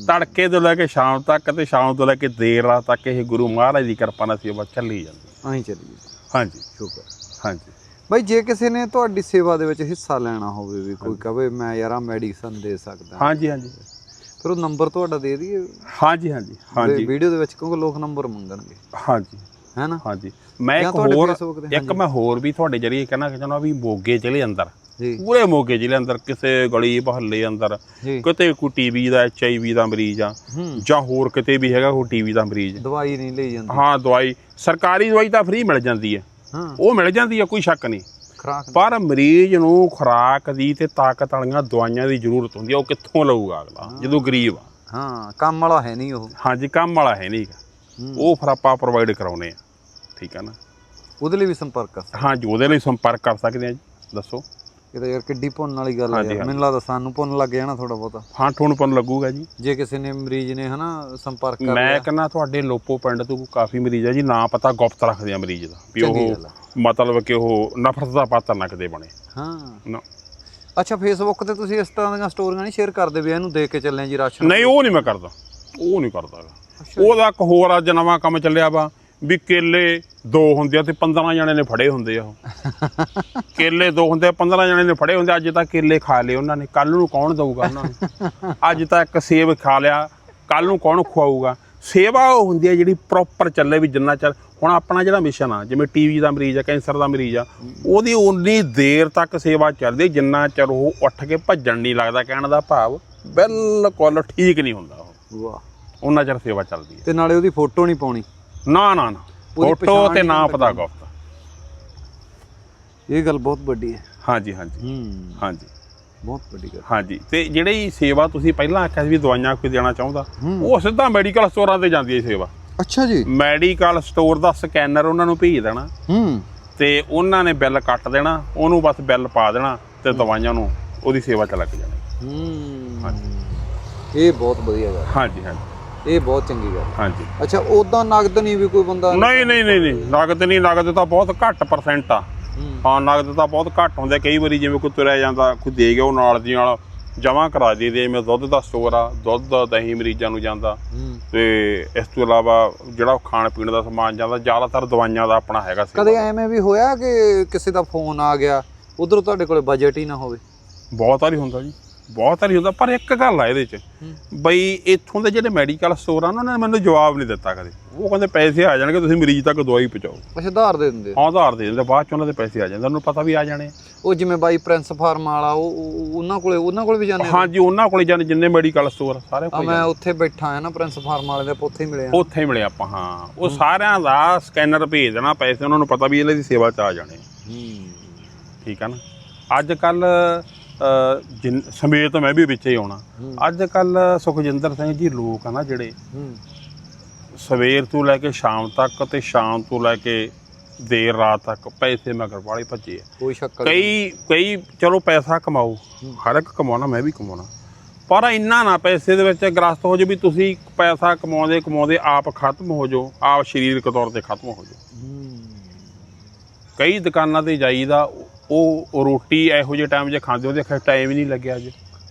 [SPEAKER 2] ਤੜਕੇ ਤੋਂ ਲੈ ਕੇ ਸ਼ਾਮ ਤੱਕ ਤੇ ਸ਼ਾਮ ਤੋਂ ਲੈ ਕੇ ਦੇਰ ਰਾਤ ਤੱਕ ਇਹ ਗੁਰੂ ਮਹਾਰਾਜ ਦੀ ਕਿਰਪਾ ਨਾਲ ਸੇਵਾ ਚੱਲੀ ਜਾਂਦੀ।
[SPEAKER 1] ਆਹੀਂ ਚੱਲੀਏ
[SPEAKER 2] ਹਾਂਜੀ।
[SPEAKER 1] ਸ਼ੁਕਰ।
[SPEAKER 2] ਹਾਂਜੀ।
[SPEAKER 1] ਬਾਈ ਜੇ ਕਿਸੇ ਨੇ ਤੁਹਾਡੀ ਸੇਵਾ ਦੇ ਵਿੱਚ ਹਿੱਸਾ ਲੈਣਾ ਹੋਵੇ ਵੀ ਕੋਈ ਕਵੇ ਮੈਂ ਯਾਰ ਆ ਮੈਡੀਸਨ ਦੇ ਸਕਦਾ
[SPEAKER 2] ਹਾਂਜੀ ਹਾਂਜੀ।
[SPEAKER 1] ਫਿਰ ਉਹ ਨੰਬਰ ਤੁਹਾਡਾ ਦੇ ਦਈਏ?
[SPEAKER 2] ਹਾਂਜੀ ਹਾਂਜੀ ਹਾਂਜੀ।
[SPEAKER 1] ਵੀਡੀਓ ਦੇ ਵਿੱਚ ਕਿਉਂਕਿ ਲੋਕ ਨੰਬਰ ਮੰਗਣਗੇ।
[SPEAKER 2] ਹਾਂਜੀ।
[SPEAKER 1] ਹੈ ਨਾ
[SPEAKER 2] ਹਾਂਜੀ। ਮੈਂ ਇੱਕ ਹੋਰ ਇੱਕ ਮੈਂ ਹੋਰ ਵੀ ਤੁਹਾਡੇ ਜਰੀਏ ਕਹਿਣਾ ਚਾਹੁੰਦਾ ਵੀ ਮੋਗੇ ਜ਼ਿਲ੍ਹੇ ਅੰਦਰ ਪੂਰੇ ਮੋਗੇ ਜ਼ਿਲ੍ਹੇ ਅੰਦਰ ਕਿਸੇ ਗਲੀ ਮਹੱਲੇ ਅੰਦਰ ਕਿਤੇ ਕੋਈ ਟੀਵੀ ਦਾ ਐਚਆਈਵੀ ਦਾ ਮਰੀਜ਼ ਆ ਜਾਂ ਹੋਰ ਕਿਤੇ ਵੀ ਹੈਗਾ ਕੋਈ ਟੀਵੀ ਦਾ ਮਰੀਜ਼।
[SPEAKER 1] ਦਵਾਈ ਨਹੀਂ ਲਈ ਜਾਂਦੀ।
[SPEAKER 2] ਹਾਂ ਦਵਾਈ। ਸਰਕਾਰੀ ਦਵਾਈ ਤਾਂ ਫ੍ਰੀ ਮਿਲ ਜਾਂਦੀ ਹੈ। ਉਹ ਮਿਲ ਜਾਂਦੀ ਹੈ ਕੋਈ ਸ਼ੱਕ ਨਹੀਂ। ਪਰ ਮਰੀਜ਼ ਨੂੰ ਖੁਰਾਕ ਦੀ ਤੇ ਤਾਕਤ ਵਾਲੀਆਂ ਦਵਾਈਆਂ ਦੀ ਜ਼ਰੂਰਤ ਹੁੰਦੀ ਹੈ ਉਹ ਕਿੱਥੋਂ ਲਊਗਾ ਅਗਲਾ ਜਦੋਂ ਗਰੀਬ ਆ।
[SPEAKER 1] ਹਾਂ ਕੰਮ ਵਾਲਾ ਹੈ ਨਹੀਂ ਉਹ।
[SPEAKER 2] ਹਾਂਜੀ ਕੰਮ ਵਾਲਾ ਹੈ ਨਹੀਂ। ਉਹ ਫਿਰ ਆਪਾਂ ਪ੍ਰੋਵਾਈਡ ਕਰਾਉਨੇ ਆ। ਠੀਕ ਹੈ ਨਾ?
[SPEAKER 1] ਉਹਦੇ ਲਈ ਵੀ ਸੰਪਰਕ ਕਰ ਸਕਦੇ
[SPEAKER 2] ਹਾਂਜੀ ਉਹਦੇ ਲਈ ਸੰਪਰਕ ਕਰ ਸਕਦੇ ਆ ਜੀ। ਦੱਸੋ।
[SPEAKER 1] ਇਹ ਤਾਂ ਯਾਰ ਕਿੱਡੀ ਪੁੰਨ ਵਾਲੀ ਗੱਲ ਹੈ। ਮੈਨੂੰ ਲੱਗਦਾ ਸਾਨੂੰ ਪੁੰਨ ਲੱਗ ਜਾਣਾ ਥੋੜਾ ਬਹੁਤਾ।
[SPEAKER 2] ਹਾਂ ਤੁਹਾਨੂੰ ਪਨ ਲੱਗੂਗਾ ਜੀ।
[SPEAKER 1] ਜੇ ਕਿਸੇ ਨੇ ਮਰੀਜ਼ ਨੇ ਹਨਾ ਸੰਪਰਕ ਕਰ
[SPEAKER 2] ਮੈਂ ਕਹਿੰਦਾ ਤੁਹਾਡੇ ਲੋਪੋ ਪਿੰਡ ਤੋਂ ਕਾਫੀ ਮਰੀਜ਼ ਆ ਜੀ। ਨਾ ਪਤਾ ਗੁਪਤ ਰੱਖਦੇ ਆ ਮਰੀਜ਼ ਦਾ। ਵੀ ਉਹ
[SPEAKER 1] ਆ।
[SPEAKER 2] ਮਤਲਬ ਕਿ ਉਹ ਨਫ਼ਰਤ ਦਾ ਪਾਤਰ ਨਾ ਕਦੇ ਬਣੇ।
[SPEAKER 1] ਹਾਂ।
[SPEAKER 2] ਨਾ।
[SPEAKER 1] ਅੱਛਾ ਫੇਸਬੁੱਕ ਤੇ ਤੁਸੀਂ ਇਸ ਤਰ੍ਹਾਂ ਦੀਆਂ ਸਟੋਰੀਆਂ ਨਹੀਂ ਸ਼ੇਅਰ ਕਰਦੇ ਵੀ ਇਹਨੂੰ ਦੇ ਕੇ ਚੱਲੇ ਜੀ ਰਾਸ਼ਨ?
[SPEAKER 2] ਨਹੀਂ ਉਹ ਨਹੀਂ ਮੈਂ ਕਰਦਾ। ਉਹ ਨਹੀਂ ਕਰਦਾ। ਉਹਦਾ ਇੱਕ ਹੋਰ ਅੱਜ ਨਵਾਂ ਕੰਮ ਚੱਲਿਆ ਵਾ ਵੀ ਕੇਲੇ ਦੋ ਹੁੰਦੇ ਆ ਤੇ 15 ਜਣੇ ਨੇ ਫੜੇ ਹੁੰਦੇ ਆ ਉਹ। ਕੇਲੇ ਦੋ ਹੁੰਦੇ ਆ 15 ਜਣੇ ਨੇ ਫੜੇ ਹੁੰਦੇ ਅੱਜ ਤਾਂ ਕੇਲੇ ਖਾ ਲਏ ਉਹਨਾਂ ਨੇ। ਕੱਲ ਨੂੰ ਕੌਣ ਦਊਗਾ ਉਹਨਾਂ ਨੂੰ? ਅੱਜ ਤਾਂ ਇੱਕ ਸੇਬ ਖਾ ਲਿਆ ਕੱਲ ਨੂੰ ਕੌਣ ਖਵਾਊਗਾ? ਸੇਵਾ ਉਹ ਹੁੰਦੀ ਹੈ ਜਿਹੜੀ ਪ੍ਰੋਪਰ ਚੱਲੇ ਵੀ ਜਿੰਨਾ ਚਿਰ ਹੁਣ ਆਪਣਾ ਜਿਹੜਾ ਮਿਸ਼ਨ ਆ ਜਿਵੇਂ ਟੀਵੀ ਦਾ ਮਰੀਜ਼ ਆ ਕੈਂਸਰ ਦਾ ਮਰੀਜ਼ ਆ ਉਹਦੀ ਉਨੀ ਦੇਰ ਤੱਕ ਸੇਵਾ ਚੱਲਦੀ ਜਿੰਨਾ ਚਿਰ ਉਹ ਉੱਠ ਕੇ ਭੱਜਣ ਨਹੀਂ ਲੱਗਦਾ ਕਹਿਣ ਦਾ ਭਾਵ ਬਿਲਕੁਲ ਠੀਕ ਨਹੀਂ ਹੁੰਦਾ ਉਹ।
[SPEAKER 1] ਵਾਹ।
[SPEAKER 2] ਉਹਨਾਂ ਚਿਰ ਸੇਵਾ ਚੱਲਦੀ ਹੈ।
[SPEAKER 1] ਤੇ ਨਾਲੇ ਉਹਦੀ ਫੋਟੋ ਨਹੀਂ ਪਾਉਣੀ?
[SPEAKER 2] ਨਾ ਨਾ ਨਾ।
[SPEAKER 1] ਉਹਦੀ
[SPEAKER 2] ਫੋਟੋ
[SPEAKER 1] ਪਛਾਣ
[SPEAKER 2] ਤੇ ਨਾ
[SPEAKER 1] ਨਹੀਂ
[SPEAKER 2] ਪਤਾ ਗੁਪਤ।
[SPEAKER 1] ਇਹ ਗੱਲ ਬਹੁਤ ਵੱਡੀ ਹੈ।
[SPEAKER 2] ਹਾਂਜੀ ਹਾਂਜੀ।
[SPEAKER 1] ਹੂੰ।
[SPEAKER 2] ਹਾਂਜੀ।
[SPEAKER 1] ਬਹੁਤ ਵੱਡੀ ਗੱਲ।
[SPEAKER 2] ਹਾਂਜੀ। ਤੇ ਜਿਹੜੀ ਸੇਵਾ ਤੁਸੀਂ ਪਹਿਲਾਂ ਆਖਿਆ ਸੀ ਵੀ ਦਵਾਈਆਂ ਕੋਈ ਦੇਣਾ ਚਾਹੁੰਦਾ
[SPEAKER 1] ਹੂੰ।
[SPEAKER 2] ਉਹ ਸਿੱਧਾ ਮੈਡੀਕਲ ਸਟੋਰਾਂ ਤੇ ਜਾਂਦੀ ਹੈ ਸੇਵਾ।
[SPEAKER 1] ਅੱਛਾ ਜੀ।
[SPEAKER 2] ਮੈਡੀਕਲ ਸਟੋਰ ਦਾ ਸਕੈਨਰ ਉਹਨਾਂ ਨੂੰ ਭੇਜ ਦੇਣਾ।
[SPEAKER 1] ਹੂੰ।
[SPEAKER 2] ਤੇ ਉਹਨਾਂ ਨੇ ਬਿੱਲ ਕੱਟ ਦੇਣਾ ਉਹਨੂੰ ਬਸ ਬਿੱਲ ਪਾ ਦੇਣਾ ਤੇ ਦਵਾਈਆਂ ਨੂੰ ਉਹਦੀ ਸੇਵਾ ਚ ਲੱਗ ਜਾਣਾ।
[SPEAKER 1] ਹੂੰ। ਇਹ ਬਹੁਤ ਵਧੀਆ ਗੱਲ
[SPEAKER 2] ਹਾਂਜੀ ਹਾਂਜੀ।
[SPEAKER 1] ਇਹ ਬਹੁਤ ਚੰਗੀ ਗੱਲ
[SPEAKER 2] ਹਾਂਜੀ।
[SPEAKER 1] ਅੱਛਾ ਉਦਾਂ ਨਗਦ ਨਹੀਂ ਵੀ ਕੋਈ ਬੰਦਾ
[SPEAKER 2] ਨਹੀਂ ਨਹੀਂ ਨਹੀਂ ਨਹੀਂ। ਨਗਦ ਨਹੀਂ ਨਗਦ ਤਾਂ ਬਹੁਤ ਘੱਟ ਪਰਸੈਂਟ ਆ।
[SPEAKER 1] ਹੂੰ।
[SPEAKER 2] ਨਗਦ ਤਾਂ ਬਹੁਤ ਘੱਟ ਹੁੰਦਾ ਕਈ ਵਾਰੀ ਜਿਵੇਂ ਕੋਈ ਤੁਰਿਆ ਜਾਂਦਾ ਕੋਈ ਦੇ ਗਿਆ ਉਹ ਨਾਲ ਦੀ ਨਾਲ ਜਮਾ ਕਰਾ ਦੇ ਦੇ। ਜਿਵੇਂ ਦੁੱਧ ਦਾ ਸਟੋਰ ਆ ਦੁੱਧ ਦਹੀਂ ਮਰੀਜ਼ਾਂ ਨੂੰ ਜਾਂਦਾ। ਤੇ ਇਸ ਤੋਂ ਇਲਾਵਾ ਜਿਹੜਾ ਖਾਣ ਪੀਣ ਦਾ ਸਮਾਨ ਜਾਂਦਾ ਜ਼ਿਆਦਾਤਰ ਦਵਾਈਆਂ ਦਾ ਆਪਣਾ ਹੈਗਾ ਸੀ।
[SPEAKER 1] ਕਦੇ ਐਵੇਂ ਵੀ ਹੋਇਆ ਕਿ ਕਿਸੇ ਦਾ ਫੋਨ ਆ ਗਿਆ ਉਧਰ ਤੁਹਾਡੇ ਕੋਲੇ ਬਜਟ ਹੀ ਨਾ ਹੋਵੇ?
[SPEAKER 2] ਬਹੁਤ ਵਾਰੀ ਹੁੰਦਾ ਜੀ। ਬਹੁਤ ਵਾਰੀ ਹੁੰਦਾ ਪਰ ਇੱਕ ਗੱਲ ਆ ਇਹਦੇ 'ਚ। ਬਈ ਇੱਥੋਂ ਦੇ ਜਿਹੜੇ ਮੈਡੀਕਲ ਸਟੋਰ ਆ ਉਹਨਾਂ ਨੇ ਮੈਨੂੰ ਜਵਾਬ ਨਹੀਂ ਦਿੱਤਾ ਕਦੇ। ਉਹ ਕਹਿੰਦੇ ਪੈਸੇ ਆ ਜਾਣਗੇ ਤੁਸੀਂ ਮਰੀਜ਼ ਤੱਕ ਦਵਾਈ ਪਹੁੰਚਾਓ।
[SPEAKER 1] ਅੱਛਾ ਉਧਾਰ ਦੇ ਦਿੰਦੇ
[SPEAKER 2] ਹਾਂ ਉਧਾਰ ਦੇ ਦਿੰਦੇ ਬਾਅਦ ਚ ਉਹਨਾਂ ਦੇ ਪੈਸੇ ਆ ਜਾਂਦੇ ਉਹਨੂੰ ਪਤਾ ਵੀ ਆ ਜਾਣੇ।
[SPEAKER 1] ਉਹ ਜਿਵੇਂ ਬਾਈ ਪ੍ਰਿੰਸ ਫਾਰਮ ਵਾਲਾ ਉਹ ਉਹ- ਉਹਨਾਂ ਕੋਲੇ ਉਹਨਾਂ ਕੋਲ ਵੀ ਜਾਂਦੇ ਆ?
[SPEAKER 2] ਹਾਂਜੀ ਉਹਨਾਂ ਕੋਲੇ ਜਾਣੇ ਜਿੰਨੇ ਮੈਡੀਕਲ ਸਟੋਰ ਸਾਰੇ ਕੋਲ
[SPEAKER 1] ਮੈਂ ਉੱਥੇ ਬੈਠਾ ਆ ਨਾ ਪ੍ਰਿੰਸ ਫਾਰਮ ਵਾਲੇ ਦੇ ਉੱਥੇ ਹੀ ਮਿਲੇ ਆ।
[SPEAKER 2] ਉੱਥੇ ਹੀ ਮਿਲੇ ਆਪਾਂ ਹਾਂ। ਉਹ ਸਾਰਿਆਂ ਦਾ ਸਕੈਨਰ ਭੇਜ ਦੇਣਾ ਪੈਸੇ ਉਹਨਾਂ ਨੂੰ ਪਤਾ ਵੀ ਇਹਨਾਂ ਦੀ ਸੇਵਾ ਚ ਆ ਜਾਣੇ
[SPEAKER 1] ਹੂੰ।
[SPEAKER 2] ਠੀਕ ਆ ਨਾ? ਅੱਜ ਕੱਲ ਸਮੇਤ ਮੈਂ ਵੀ ਵਿੱਚ ਹੀ ਆਉਣਾ। ਅੱਜ ਕੱਲ ਸੁਖਜਿੰਦਰ ਸਿੰਘ ਜੀ ਲੋਕ ਆ ਨਾ ਜਿਹੜੇ ਸਵੇਰ ਤੋਂ ਲੈ ਕੇ ਸ਼ਾਮ ਤੱਕ ਤੇ ਸ਼ਾਮ ਤੋਂ ਲੈ ਕੇ ਦੇਰ ਰਾਤ ਤੱਕ ਪੈਸੇ ਮਗਰ ਵਾਲੇ ਭੱਜੇ ਆ।
[SPEAKER 1] ਕੋਈ ਸ਼ੱਕ
[SPEAKER 2] ਕਈ ਕਈ ਚਲੋ ਪੈਸਾ ਕਮਾਓ ਹਰ ਇੱਕ ਕਮਾਉਣਾ ਮੈਂ ਵੀ ਕਮਾਉਣਾ। ਪਰ ਇੰਨਾ ਨਾ ਪੈਸੇ ਦੇ ਵਿੱਚ ਗ੍ਰਸਤ ਹੋ ਜਾਓ ਵੀ ਤੁਸੀਂ ਪੈਸਾ ਕਮਾਉਂਦੇ ਕਮਾਉਂਦੇ ਆਪ ਖਤਮ ਹੋ ਜਾਓ ਆਪ ਸਰੀਰਕ ਤੌਰ ਤੇ ਖਤਮ ਹੋ ਜਾਓ।
[SPEAKER 1] ਹੂੰ।
[SPEAKER 2] ਕਈ ਦੁਕਾਨਾਂ ਤੇ ਜਾਈਦਾ ਉਹ ਰੋਟੀ ਇਹੋ ਜਿਹੇ ਟਾਈਮ 'ਚ ਖਾਂਦੇ ਉਹਦੇ ਖੈਰ ਟਾਈਮ ਹੀ ਨਹੀਂ ਲੱਗਿਆ ਅੱਜ।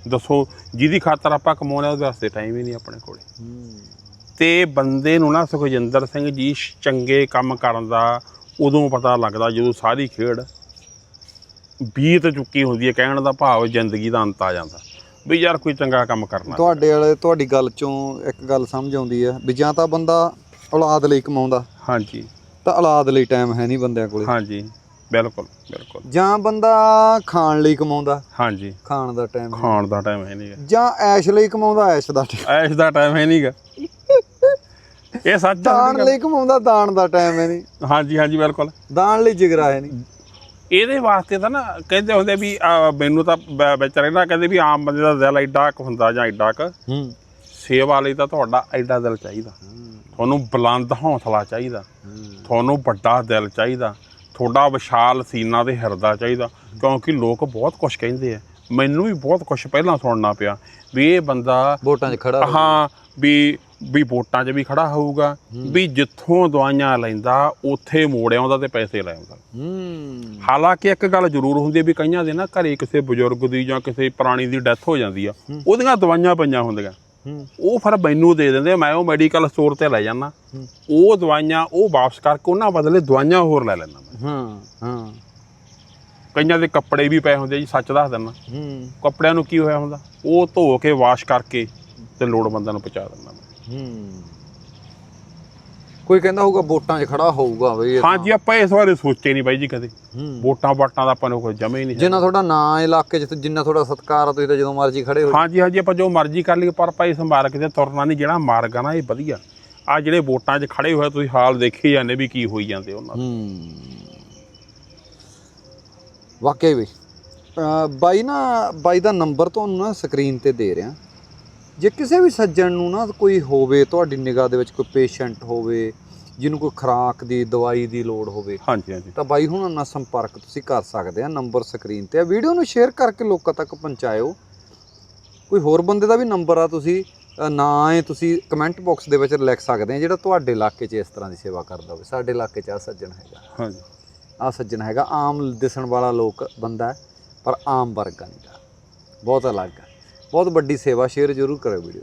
[SPEAKER 2] ਦੱਸੋ ਜਿਹਦੀ ਖਾਤਰ ਆਪਾਂ ਕਮਾਉਣਾ ਉਹਦੇ ਵਾਸਤੇ ਟਾਈਮ ਹੀ ਨਹੀਂ ਆਪਣੇ ਕੋਲੇ। ਤੇ ਬੰਦੇ ਨੂੰ ਨਾ ਸੁਖਜਿੰਦਰ ਸਿੰਘ ਜੀ ਚੰਗੇ ਕੰਮ ਕਰਨ ਦਾ ਉਦੋਂ ਪਤਾ ਲੱਗਦਾ ਜਦੋਂ ਸਾਰੀ ਖੇਡ ਬੀਤ ਚੁੱਕੀ ਹੁੰਦੀ ਹੈ ਕਹਿਣ ਦਾ ਭਾਵ ਜ਼ਿੰਦਗੀ ਦਾ ਅੰਤ ਆ ਜਾਂਦਾ। ਵੀ ਯਾਰ ਕੋਈ ਚੰਗਾ ਕੰਮ ਕਰਨਾ।
[SPEAKER 1] ਤੁਹਾਡੇ ਵਾਲੇ ਤੁਹਾਡੀ ਗੱਲ ਚੋਂ ਇੱਕ ਗੱਲ ਸਮਝ ਆਉਂਦੀ ਹੈ ਵੀ ਜਾਂ ਤਾਂ ਬੰਦਾ ਔਲਾਦ ਲਈ ਕਮਾਉਂਦਾ
[SPEAKER 2] ਹਾਂਜੀ।
[SPEAKER 1] ਤਾਂ ਔਲਾਦ ਲਈ ਟਾਈਮ ਹੈ ਨਹੀਂ ਬੰਦਿਆਂ ਕੋਲੇ।
[SPEAKER 2] ਹਾਂਜੀ। ਬਿਲਕੁਲ ਬਿਲਕੁਲ।
[SPEAKER 1] ਜਾਂ ਬੰਦਾ ਖਾਣ ਲਈ ਕਮਾਉਂਦਾ?
[SPEAKER 2] ਹਾਂਜੀ।
[SPEAKER 1] ਖਾਣ ਦਾ ਟਾਈਮ
[SPEAKER 2] ਖਾਣ ਦਾ ਟਾਈਮ ਹੈ ਨਹੀਂਗਾ।
[SPEAKER 1] ਜਾਂ ਐਸ਼ ਲਈ ਕਮਾਉਂਦਾ ਐਸ਼ ਦਾ time।
[SPEAKER 2] ਐਸ਼ ਦਾ ਟਾਈਮ ਹੈ ਨਹੀਂਗਾ। ਇਹ ਸੱਚ
[SPEAKER 1] ਦਾਣ ਲਈ ਕਮਾਉਂਦਾ ਦਾਣ ਦਾ ਟਾਈਮ ਹੈ ਨਹੀਂ।
[SPEAKER 2] ਹਾਂਜੀ ਹਾਂਜੀ ਬਿਲਕੁਲ।
[SPEAKER 1] ਦਾਣ ਲਈ ਜਿਗਰਾ ਹੈ ਨਹੀਂ।
[SPEAKER 2] ਇਹਦੇ ਵਾਸਤੇ ਤਾਂ ਨਾ ਕਹਿੰਦੇ ਹੁੰਦੇ ਵੀ ਮੈਨੂੰ ਤਾਂ ਵਿੱਚ ਰਹਿਣਾ ਕਹਿੰਦੇ ਵੀ ਆਮ ਬੰਦੇ ਦਾ ਦਿਲ ਐਡਾ ਕੁ ਹੁੰਦਾ ਜਾਂ ਐਡਾ ਕੁ
[SPEAKER 1] ਹੂੰ।
[SPEAKER 2] ਸੇਵਾ ਲਈ ਤਾਂ ਤੁਹਾਡਾ ਐਡਾ ਦਿਲ ਚਾਹੀਦਾ। ਤੁਹਾਨੂੰ ਬੁਲੰਦ ਹੌਸਲਾ ਚਾਹੀਦਾ। ਤੁਹਾਨੂੰ ਵੱਡਾ ਦਿਲ ਚਾਹੀਦਾ। ਤੁਹਾਡਾ ਵਿਸ਼ਾਲ ਸੀਨਾ ਤੇ ਹਿਰਦਾ ਚਾਹੀਦਾ ਕਿਉਂਕਿ ਲੋਕ ਬਹੁਤ ਕੁਝ ਕਹਿੰਦੇ ਆ। ਮੈਨੂੰ ਵੀ ਬਹੁਤ ਕੁਝ ਪਹਿਲਾਂ ਸੁਣਨਾ ਪਿਆ ਵੀ ਇਹ ਬੰਦਾ
[SPEAKER 1] ਵੋਟਾਂ 'ਚ ਖੜਾ ਹੋ।
[SPEAKER 2] ਵੀ ਵੀ ਵੋਟਾਂ 'ਚ ਵੀ ਖੜਾ ਹੋਊਗਾ ਵੀ ਜਿੱਥੋਂ ਦਵਾਈਆਂ ਲੈਂਦਾ ਉੱਥੇ ਮੋੜ ਆਉਂਦਾ ਤੇ ਪੈਸੇ ਲੈ ਆਉਂਦਾ।
[SPEAKER 1] ਹੂੰ।
[SPEAKER 2] ਹਾਲਾਂਕਿ ਇੱਕ ਗੱਲ ਜ਼ਰੂਰ ਹੁੰਦੀ ਹੈ ਵੀ ਕਈਆਂ ਦੇ ਨਾ ਘਰੇ ਕਿਸੇ ਬਜ਼ੁਰਗ ਦੀ ਜਾਂ ਕਿਸੇ ਪ੍ਰਾਣੀ ਦੀ ਡੈਥ ਹੋ ਜਾਂਦੀ ਆ ਉਹਦੀਆਂ ਦਵਾਈਆਂ ਪਈਆਂ ਹੁੰਦੀਆਂ। ਉਹ ਫਿਰ ਮੈਨੂੰ ਦੇ ਦਿੰਦੇ ਮੈਂ ਉਹ ਮੈਡੀਕਲ ਸਟੋਰ ਤੇ ਲੈ ਜਾਂਦਾ। ਉਹ ਦਵਾਈਆਂ ਉਹ ਵਾਪਸ ਕਰਕੇ ਉਹਨਾਂ ਬਦਲੇ ਦਵਾਈਆਂ ਹੋਰ ਲੈ ਲੈਂਦਾ ਮੈਂ।
[SPEAKER 1] ਹਾਂ ਹਾਂ।
[SPEAKER 2] ਕਈਆਂ ਦੇ ਕੱਪੜੇ ਵੀ ਪਏ ਹੁੰਦੇ ਜੀ ਸੱਚ ਦੱਸ ਦਿੰਦਾ।
[SPEAKER 1] ਹੂੰ।
[SPEAKER 2] ਕੱਪੜਿਆਂ ਨੂੰ ਕੀ ਹੋਇਆ ਹੁੰਦਾ? ਉਹ ਧੋ ਕੇ ਵਾਸ਼ ਕਰਕੇ ਤੇ ਲੋੜਵੰਦਾਂ ਨੂੰ ਪਹੁੰਚਾ ਦਿੰਦਾ ਮੈਂ।
[SPEAKER 1] ਹੂੰ। ਕੋਈ ਕਹਿੰਦਾ ਹੋਊਗਾ ਵੋਟਾਂ 'ਚ ਖੜਾ ਹੋਊਗਾ ਬਈ ਇਹ।
[SPEAKER 2] ਹਾਂਜੀ ਆਪਾਂ ਇਸ ਬਾਰੇ ਸੋਚੇ ਨਹੀਂ ਬਾਈ ਜੀ ਕਦੇ।
[SPEAKER 1] ਹੂੰ।
[SPEAKER 2] ਵੋਟਾਂ ਵਾਟਾਂ ਦਾ ਆਪਾਂ ਨੂੰ ਕੋਈ ਜਮੇ ਹੀ ਨਹੀਂ।
[SPEAKER 1] ਜਿੰਨਾ ਤੁਹਾਡਾ ਨਾਂ ਇਲਾਕੇ 'ਚ ਤੇ ਜਿੰਨਾ ਤੁਹਾਡਾ ਸਤਿਕਾਰ ਆ ਤੁਸੀਂ ਤਾਂ ਜਦੋਂ ਮਰਜ਼ੀ ਖੜੇ ਹੋ
[SPEAKER 2] ਹਾਂਜੀ ਹਾਂਜੀ ਆਪਾਂ ਜੋ ਮਰਜ਼ੀ ਕਰ ਲਈਏ ਪਰ ਭਾਈ ਸੰਭਾਲ ਕੇ ਤੇ ਤੁਰਨਾ ਨਹੀਂ ਜਿਹੜਾ ਮਾਰਗ ਆ ਨਾ ਇਹ ਵਧੀਆ। ਆ ਜਿਹੜੇ ਵੋਟਾਂ 'ਚ ਖੜੇ ਹੋਏ ਤੁਸੀਂ ਹਾਲ ਦੇਖੀ ਜਾਂਦੇ ਵੀ ਕੀ ਹੋਈ ਜਾਂਦੇ ਉਹਨਾਂ ਦੇ।
[SPEAKER 1] ਹੂੰ। ਵਾਕਈ ਵੀ ਅਹ ਬਾਈ ਨਾ ਬਾਈ ਦਾ ਨੰਬਰ ਤੁਹਾਨੂੰ ਨਾ ਸਕਰੀਨ ਤੇ ਦੇ ਰਿਹਾ। ਜੇ ਕਿਸੇ ਵੀ ਸੱਜਣ ਨੂੰ ਨਾ ਕੋਈ ਹੋਵੇ ਤੁਹਾਡੀ ਨਿਗਾਹ ਦੇ ਵਿੱਚ ਕੋਈ ਪੇਸ਼ੈਂਟ ਹੋਵੇ ਜਿਹਨੂੰ ਕੋਈ ਖੁਰਾਕ ਦੀ ਦਵਾਈ ਦੀ ਲੋੜ ਹੋਵੇ
[SPEAKER 2] ਹਾਂਜੀ ਹਾਂਜੀ।
[SPEAKER 1] ਤਾਂ ਬਾਈ ਹੁਣਾਂ ਨਾਲ ਸੰਪਰਕ ਤੁਸੀਂ ਕਰ ਸਕਦੇ ਆ ਨੰਬਰ ਸਕਰੀਨ ਤੇ ਆ। ਵੀਡੀਓ ਨੂੰ ਸ਼ੇਅਰ ਕਰਕੇ ਲੋਕਾਂ ਤੱਕ ਪਹੁੰਚਾਇਓ। ਕੋਈ ਹੋਰ ਬੰਦੇ ਦਾ ਵੀ ਨੰਬਰ ਆ ਤੁਸੀਂ ਨਾਂ ਹੈ ਤੁਸੀਂ ਕਮੈਂਟ ਬਾਕਸ ਦੇ ਵਿੱਚ ਲਿਖ ਸਕਦੇ ਆ ਜਿਹੜਾ ਤੁਹਾਡੇ ਇਲਾਕੇ 'ਚ ਇਸ ਤਰ੍ਹਾਂ ਦੀ ਸੇਵਾ ਕਰਦਾ ਹੋਵੇ। ਸਾਡੇ ਇਲਾਕੇ 'ਚ ਆ ਸੱਜਣ ਹੈਗਾ।
[SPEAKER 2] ਹਾਂਜੀ।
[SPEAKER 1] ਆ ਸੱਜਣ ਹੈਗਾ ਆਮ ਦਿਸਣ ਵਾਲਾ ਲੋਕ ਬੰਦਾ ਪਰ ਆਮ ਵਰਗਾ ਨਹੀਂ ਬਹੁਤ ਅਲੱਗ ਹੈ ਬਹੁਤ ਵੱਡੀ ਸੇਵਾ ਸ਼ੇਅਰ ਜ਼ਰੂਰ ਕਰਿਓ ਵੀਡੀਓ।